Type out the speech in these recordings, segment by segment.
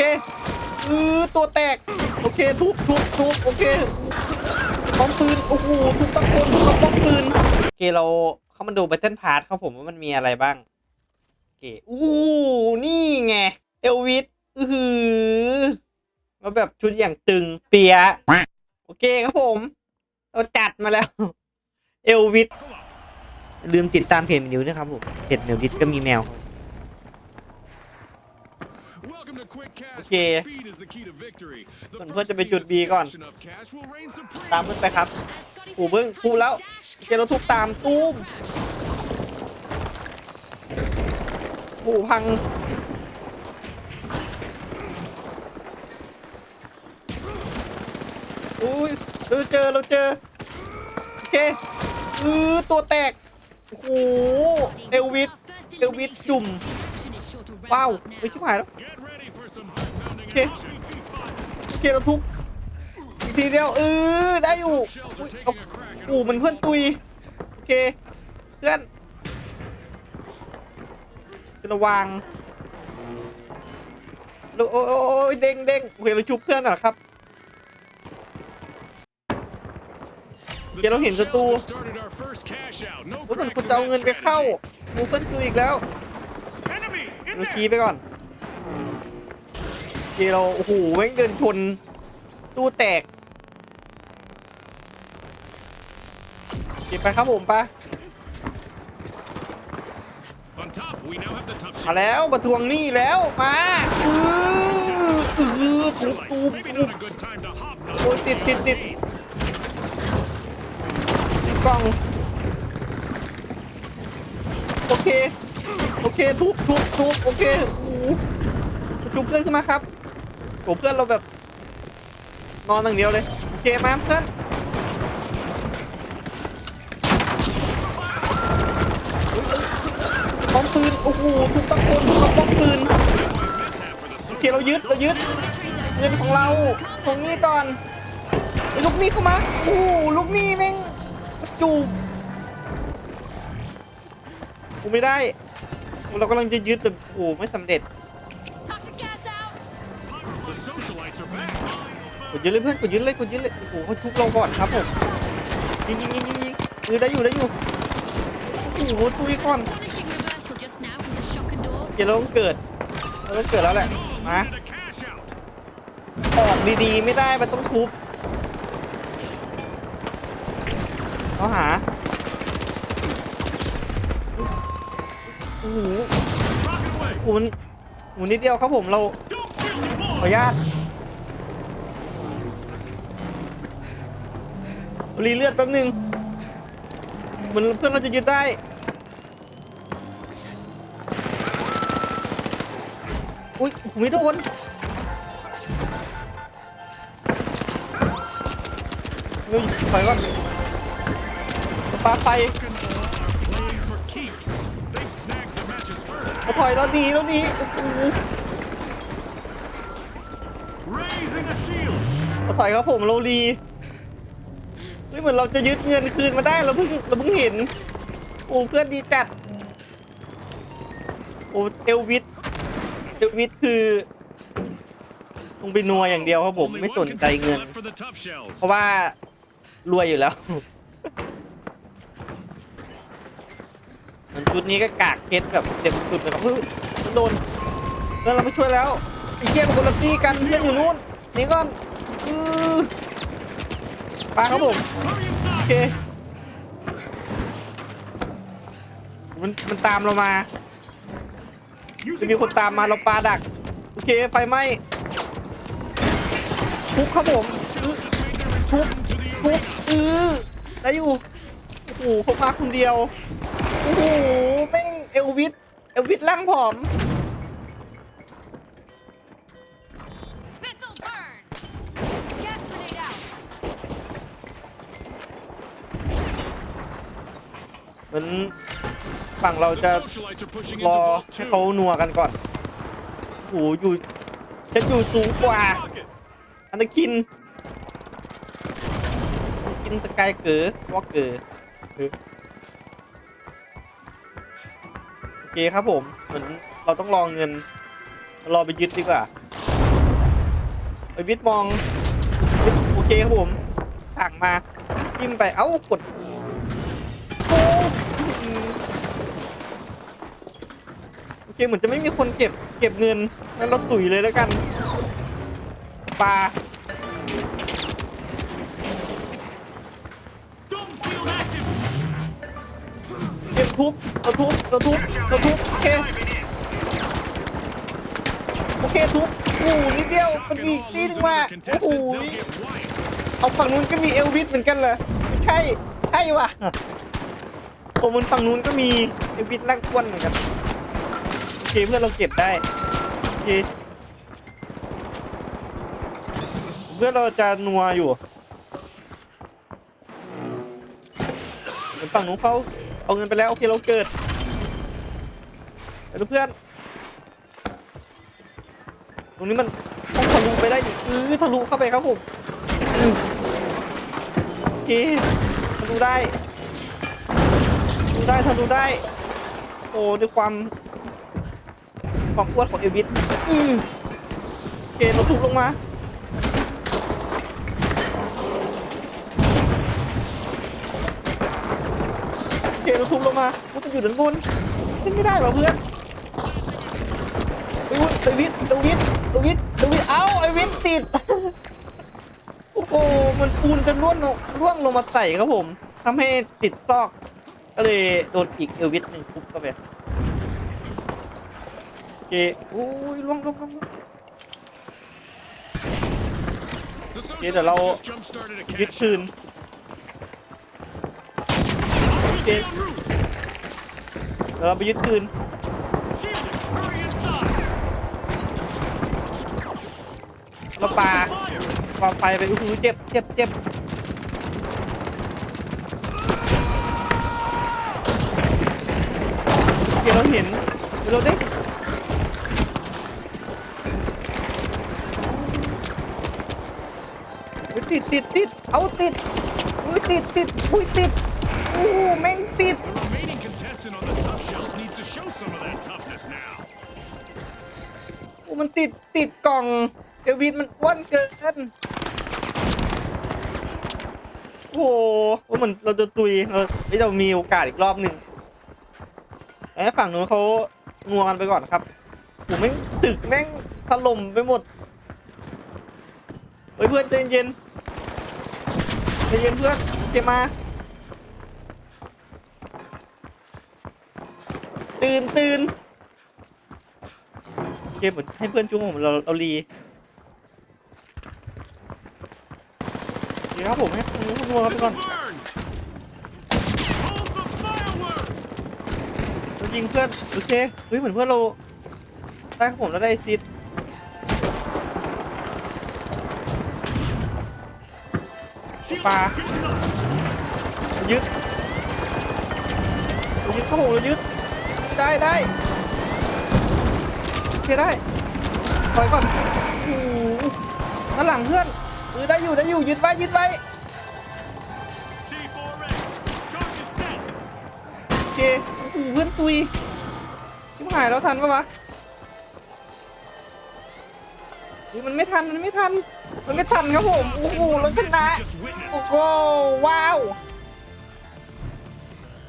เคเออตัวแตก โอเคทุบทุบทุบโอเคป้อมปืนโอ้โหทุบตะโกนทุบป้อมปืนโอเคเราเข้ามาดูแบทเทิลพาร์ทครับผมว่ามันมีอะไรบ้างโอเคอู้นี่ไงเอลวิสอือหือแล้วแบบชุดอย่างตึงเปียโอเคครับผม เราจัดมาแล้ว เอลวิสลืมติดตามเพจมิวด้วยครับผมเพจมิวดิสก็มีแมว โอเคเพื่อนจะไปจุด B ก่อน ตามขึ้นไปครับกูเบิ้งกูแล้วเกเราทุบตามตุ้มโอ้โหพังอุ้ยเราเจอเราเจอโอเคอือตัวแตกโอ้โหเอลวิสเอลวิสจุ่มว้าวไม่ชิบหายแล้วโอ เคโอเคเราทุบอีกทีเดียวเออได้อยู่อุ๊ยเอาโอ้มันเพื่อนตุยโอเคเพื่อนระวังแล้วโอ้ยโอ้ยโอ้ยเด้งเด้งโอเคเราชุบเพื่อนก่อนครับเดี๋ยวเราเห็นศัตรูว่ามันคุณจะเอาเงินไปเข้าดูเพื่อนตุยอีกแล้วเราชี้ไปก่อน เคเราโอ้โหแม่งเดินชนตู้แตกเก็บไปครับผมปะมาแล้วมาทวงหนี้แล้วมาอืออือทุบตูบตูบโอ้ยติดติดติดติดกล่องโอเค โอเคทุบทุบทุบโอเคโอ้โหจุบเพื่อนขึ้นมาครับ โอ้เพื่อนเราแบบ นอนอย่างเดียวเลยโอเคมาเพื่อนป้อมปืนโอ้โหทุบตะโกนทุบกับป้อมปืนโอเคเรายึดเรายึดยึดของเราตรงนี้ก่อนไอ้ลูกหนี้เข้ามาโอ้โหลูกหนี้แม่งจูบกูไม่ได้ เรากำลังจะยึดแต่โอ้โหไม่สำเร็จ กดยึดเลยเพื่อนกดยึดเลยกดยึดเลยโอ้โหเขาทุบเราก่อนครับผมยิงยิงยิงยิงยิงเออได้อยู่ได้อยู่โอ้โหตุยก่อนเดี๋ยวเราต้องเกิดเราต้องเกิดแล้วแหละมาออกดีๆไม่ได้มันต้องทุบเขาหาโอ้โหโอ้โหมันโอ้โหนิดเดียวครับผมเราข ออนุญาตรีเลือดแป๊บหนึงเหมือนเพื่อนเราจะยึดได้ อุ้ยไม่โดนเร็วถอยก่อนปาไฟเอาถอยแล้วหนีแล้วหนีโอ้โห ถอยครับผมโรลีเฮ้ยเหมือนเราจะยึดเงินคืนมาได้เราเพิ่งเราเพิ่งเห็น โอ้เพื่อนดีจัด โอ้เอลวิสเอลวิสคือลงไปนัวอย่างเดียวครับผมไม่สนใจเงิน เพราะว่ารวยอยู่แล้วมันชุดนี้ก็กากเพชรแบบเด็ดสุดเลยครับเฮ้ยมันโดนเพื่อนเราไม่ช่วยแล้วไอ้เกียกับคนละซี่กันเพื่อนอยู่นู้น นี่ก่อนอือปาครับผมโอเคมันมันตามเรามาจะมีคนตามมาเราปาดัก โอเคไฟไหม้ทุบครับผมทุบทุบอือได้อยู่โอ้โหผมมาคนเดียวโอ้โหแม่งเอลวิสเอลวิสร่างผอม เหมือนฝั่งเราจะรอให้เขานัวกันก่อนโอ้โหอยู่ฉันอยู่สูงกว่าอันนนคินกินสกายเก๋อวอเก๋อเออโอเคครับผมเหมือนเราต้องรอเงินรอไปยึดดีกว่าไอวิทย์มองโอเคครับผมต่างมาจิ้มไปเอ้ากด โอเคเหมือนจะไม่มีคนเก็บเก็บเงินงั้นเราตุ๋ยเลยแล้วกันปลาเก็บทุบเราทุบเราทุบเราทุบโอเคโอเคทุบโอ้โหนิดเดียวมันมีอีกตีนึงมาโอ้โหเอาฝั่งนู้นก็มีเอลวิสเหมือนกันเหรอไม่ใช่ใช่ว่ะโอ้มันฝั่งนู้นก็มีเอลวิสร่งอ้วนเหมือนกัน เคเพื่อนเราเก็บได้โอเคเพื่อนเราจะนัวอยู่ฝั่งนู้นเขาเอาเงินไปแล้วโอเคเราเกิดเพื่อน ตรงนี้มันต้องทะลุไปได้ดิเออทะลุเข้าไปครับผมโอเคทะลุได้ทะลุได้ทะลุได้ โอ้ด้วยความ ความอ้วนของเอลวิสอืมโอเคเราถูกลงมาโอเคเราถูกลงมาว่ามันอยู่ด้านบนขึ้นไม่ได้ป่ะเพื่อนไอ้วุ้ยไอ้วิทย์ไอ้วิทย์ไอ้วิทย์ไอ้วิทเอ้าไอ้วิทติดโอ้โหมันปูนจะร่วงลงร่วงลงมาใส่ครับผมทำให้ติดซอกก็เลยโดนอีกเอลวิสหนึ่งทุบเข้าไป โอเคโอ้ยล่วงล่วงล่วงล่วง The Thế là lâu- socialists just jump-started a ยึด cash คืน out. โอเค En route. เดี๋ยวเราไปยึดคืน Shielded. Hurry inside. เราปา Fire. ปาไฟไปอู้หูเจ็บเจ็บเจ็บโอเคเราเห็นเดี๋ยวเราได้ ติดติดติดเอาติดอุ้ยติดติดอุ้ยติดอู้หูแม่งติด The remaining contestant on the tough shells needs to show some of that toughness now. โอ้มันติดติดกล่องเอลวินมันอ้วนเกินโอ้โหว่าเหมือนเราจะตุยเราไม่เรามีโอกาสอีกรอบหนึ่งไอ้ฝั่งนู้นเขางัวกันไปก่อนครับโอ้แม่งตึกแม่งถล่มไปหมดเฮ้ยเพื่อนใจเย็น ใจเย็นเพื่อนเกมมา ตื่นตื่นเกมเหมือนให้เพื่อนจุ้งผมเราเรารีเดี๋ยวครับผมให้คุณคุณนัวครับก่อน burn. Hold the firework. เรายิงเพื่อนโอเคเฮ้ยเหมือนเพื่อนเราได้ครับผมแล้วได้ซิด Shield. Ba. Inside. เรายึดยึดครับผมเรายึดได้ได้เคได้ถอยก่อนโอ้ด้านหลังเพื่อนเออได้อยู่ได้อยู่ยึดไว้ยึดไว้โอเคโอ้เพื่อนตุยชิบหายแล้วทันปะวะ เฮ้ยมันไม่ทันมันไม่ทัน มันไม่ทันครับผมโอ้โหแล้วชนะโอ้โหว้าว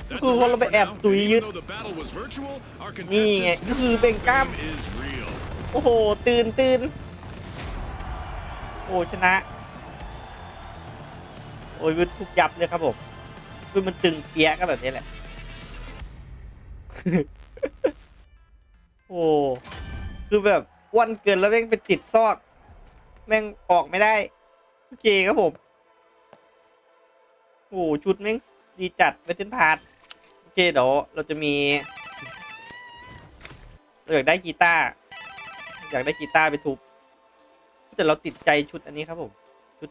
That's Cứ a con nó wrap bị for ép now. túi And dứt. Even though the battle was virtual, our นี่ไงก็คือเบ่งกล้ามโอ้โห ตื่นตื่นโอ้ชนะ โอ้ยมันทุกยับเลยครับผมคือมันตึงเปียกก็แบบนี้แหละ โอ้คือแบบ อ้วันเกินแล้วแม่งไปติดซอก แม่งออกไม่ได้ โอเคครับผม โอ้ชุดแม่งดีจัดเวทเทนพาร์ทโอเคเดี๋ยวเราจะมีเราอยากได้กีตาร์อยากได้กีตาร์ไปทุบแต่เราติดใจชุดอันนี้ครับผม ชุด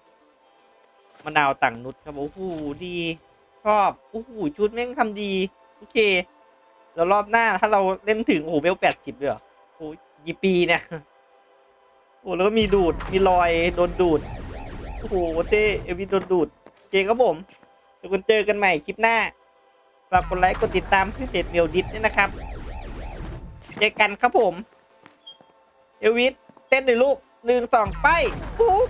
มะนาวต่างนุชครับโอ้โหดีชอบโอ้โหชุดแม่งทำดี โอเค แล้วรอบหน้าถ้าเราเล่นถึง โอ้โหเวลแปดสิบเลยเหรอโอ้ย กี่ปีเนี่ยโอ้แล้วก็มีดูดมีรอยโดนดูดโอ้โหเต้เอวิโดนดูดโอเคครับผมเดี๋ยวกันเจอกันใหม่คลิปหน้าฝากกดไลค์กดติดตามที่เด็ดเมียวดิสด้วยนะครับเจอกันครับผม เอวิสเต้นเลยลูกหนึ่งสองไปปุ๊บ